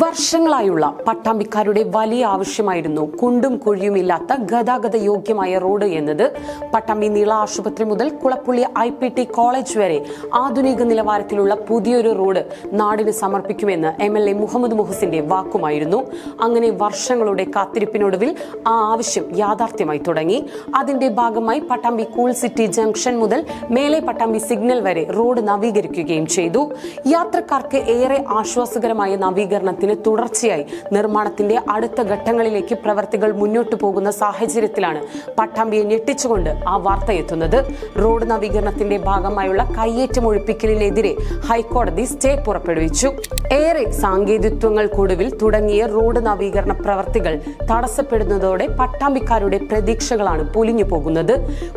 വർഷങ്ങളായുള്ള പട്ടാമ്പിക്കാരുടെ വലിയ ആവശ്യമായിരുന്നു. കുണ്ടും കുഴിയുമില്ലാത്ത ഗതാഗത യോഗ്യമായ റോഡ് എന്നത് പട്ടാമ്പി നീള ആശുപത്രി മുതൽ Kulappully I P T college വരെ ആധുനിക നിലവാരത്തിലുള്ള പുതിയൊരു റോഡ് നാടിന് സമർപ്പിക്കുമെന്ന് എം എൽ എ മുഹമ്മദ് മുഹസിന്റെ വാക്കുമായിരുന്നു. അങ്ങനെ വർഷങ്ങളുടെ കാത്തിരിപ്പിനൊടുവിൽ ആ ആവശ്യം യാഥാർത്ഥ്യമായി തുടങ്ങി. അതിന്റെ ഭാഗമായി പട്ടാമ്പി കൂൾ സിറ്റി ജംഗ്ഷൻ മുതൽ മേലെ പട്ടാമ്പി സിഗ്നൽ വരെ റോഡ് നവീകരിക്കുകയും ചെയ്തു. യാത്രക്കാർക്ക് ഏറെ ആശ്വാസകരമായ നവീകരണത്തിന് തുടർച്ചയായി നിർമ്മാണത്തിന്റെ അടുത്ത ഘട്ടങ്ങളിലേക്ക് പ്രവർത്തികൾ മുന്നോട്ടു പോകുന്ന സാഹചര്യത്തിലാണ് പട്ടാമ്പിയെ ഞെട്ടിച്ചുകൊണ്ട് ആ വാർത്ത എത്തുന്നത്. റോഡ് നവീകരണത്തിന്റെ ഭാഗമായുള്ള കയ്യേറ്റം ഒഴിപ്പിക്കലിനെതിരെ ഹൈക്കോടതി സ്റ്റേ പുറപ്പെടുവിച്ചു. ഏറെ സാങ്കേതികത്വങ്ങൾക്കൊടുവിൽ തുടങ്ങിയ റോഡ് നവീകരണ പ്രവർത്തികൾ തടസ്സപ്പെടുന്നതോടെ പട്ടാമ്പിക്കാരുടെ പ്രതീക്ഷകളാണ് പൊലിഞ്ഞു പോകുന്നത്.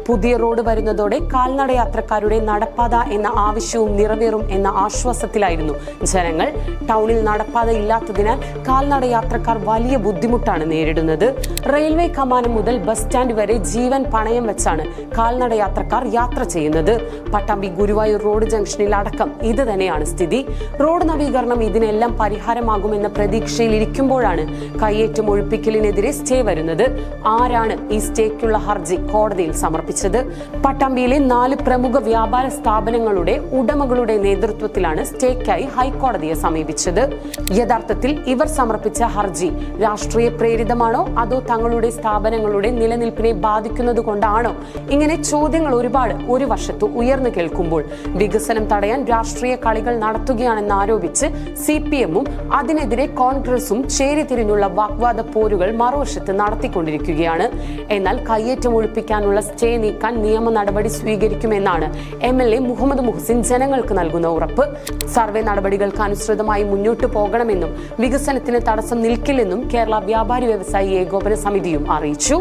പുതിയ റോഡ് വരുന്നതോടെ കാൽനട യാത്രക്കാരുടെ നടപ്പാത എന്ന ആവശ്യവും നിറവേറും എന്ന ആശ്വാസത്തിലായിരുന്നു ജനങ്ങൾ. ടൗണിൽ നടപ്പാത ഇല്ലാത്തതിനാൽ കാൽനട യാത്രക്കാർ വലിയ ബുദ്ധിമുട്ടാണ് നേരിടുന്നത്. റെയിൽവേ കമാനം മുതൽ ബസ് സ്റ്റാൻഡ് വരെ ജീവൻ പണയം വെച്ചാണ് കാൽനട യാത്രക്കാർ യാത്ര ചെയ്യുന്നത്. പട്ടാമ്പി ഗുരുവായൂർ റോഡ് ജംഗ്ഷനിൽ അടക്കം ഇത് തന്നെയാണ് സ്ഥിതി. റോഡ് നവീകരണം ഇതിനെല്ലാം പരിഹാരമാകുമെന്ന പ്രതീക്ഷയിൽ ഇരിക്കുമ്പോഴാണ് കയ്യേറ്റം ഒഴിപ്പിക്കലിനെതിരെ സ്റ്റേ വരുന്നത്. ആരാണ് ഈ സ്റ്റേക്കുള്ള ഹർജി കോടതിയിൽ സമർപ്പിച്ചത്? പട്ടാമ്പിയിലെ നാല് പ്രമുഖ വ്യാപാര സ്ഥാപനങ്ങളുടെ ഉടമകളുടെ നേതൃത്വത്തിലാണ് സ്റ്റേക്കായി ഹൈക്കോടതിയെ സമീപിച്ചത്. യഥാർത്ഥത്തിൽ ഇവർ സമർപ്പിച്ച ഹർജി രാഷ്ട്രീയ പ്രേരിതമാണോ? അതോ തങ്ങളുടെ സ്ഥാപനങ്ങളുടെ നിലനിൽപ്പിനെ ബാധിക്കുന്നത് കൊണ്ടാണോ? ഇങ്ങനെ ചോദ്യങ്ങൾ ഒരുപാട് ഒരു വർഷത്ത് ഉയർന്നു കേൾക്കുമ്പോൾ വികസനം തടയാൻ രാഷ്ട്രീയ കളികൾ നടത്തുകയാണെന്ന് ആരോപിച്ച് സി പി എമ്മും അതിനെതിരെ കോൺഗ്രസും ചേരിതിരിഞ്ഞുള്ള വാഗ്വാദ പോരുകൾ മറുവശത്ത് നടത്തിക്കൊണ്ടിരിക്കുകയാണ്. എന്നാൽ കയ്യേറ്റം ഒഴിപ്പിക്കാനുള്ള സ്റ്റേ നീക്കാൻ നിയമ നടപടി സ്വീകരിക്കുമെന്നാണ് M L A Muhammad Muhasin ജനങ്ങൾക്ക് നൽകുന്ന ഉറപ്പ്. സർവേ നടപടികൾക്ക് അനുസൃതമായി മുന്നോട്ടു പോകണമെന്നും വികസനത്തിന് തടസ്സം നിൽക്കില്ലെന്നും കേരള വ്യാപാരി വ്യവസായി ഏകോപന സമിതിയും അറിയിച്ചു